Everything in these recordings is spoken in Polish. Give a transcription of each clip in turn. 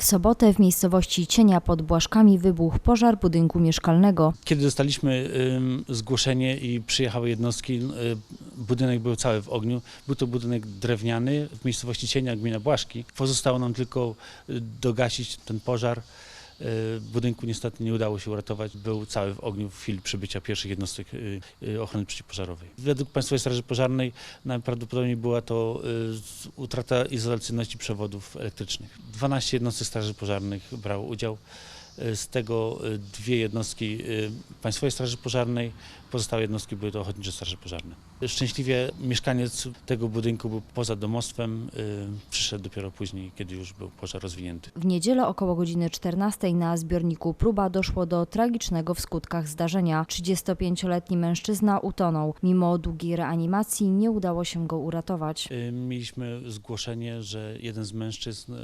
W sobotę w miejscowości Cienia pod Błaszkami wybuchł pożar budynku mieszkalnego. Kiedy dostaliśmy zgłoszenie i przyjechały jednostki, y, budynek był cały w ogniu. Był to budynek drewniany w miejscowości Cienia, gmina Błaszki. Pozostało nam tylko y, dogasić ten pożar. Budynku niestety nie udało się uratować. Był cały w ogniu w chwili przybycia pierwszych jednostek y, y, ochrony przeciwpożarowej. Według Państwowej Straży Pożarnej najprawdopodobniej była to y, utrata izolacyjności przewodów elektrycznych. 12 jednostek Straży Pożarnych brało udział. Y, Z tego y, dwie jednostki y, Państwowej Straży Pożarnej, pozostałe jednostki były to Ochotnicze Straże Pożarne. Szczęśliwie mieszkaniec tego budynku był poza domostwem, przyszedł dopiero później, kiedy już był pożar rozwinięty. W niedzielę około godziny 14 na zbiorniku Próba doszło do tragicznego w skutkach zdarzenia. 35-letni mężczyzna utonął. Mimo długiej reanimacji nie udało się go uratować. Mieliśmy zgłoszenie, że jeden z mężczyzn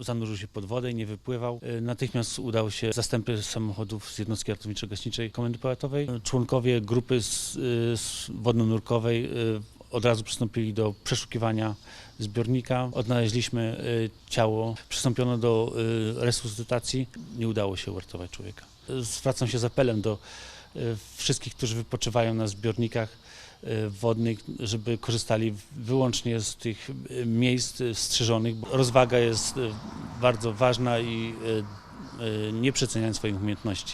zanurzył się pod wodę i nie wypływał. Natychmiast udało się zastępy samochodów z jednostki ratowniczo-gaśniczej Komendy Powiatowej. Członkowie grupy y, wodno-nurkowej y, od razu przystąpili do przeszukiwania zbiornika. Odnaleźliśmy y, ciało, przystąpiono do resuscytacji. Nie udało się uratować człowieka. Zwracam się z apelem do wszystkich, którzy wypoczywają na zbiornikach wodnych, żeby korzystali wyłącznie z tych miejsc strzeżonych. Rozwaga jest bardzo ważna i nie przeceniając swoich umiejętności.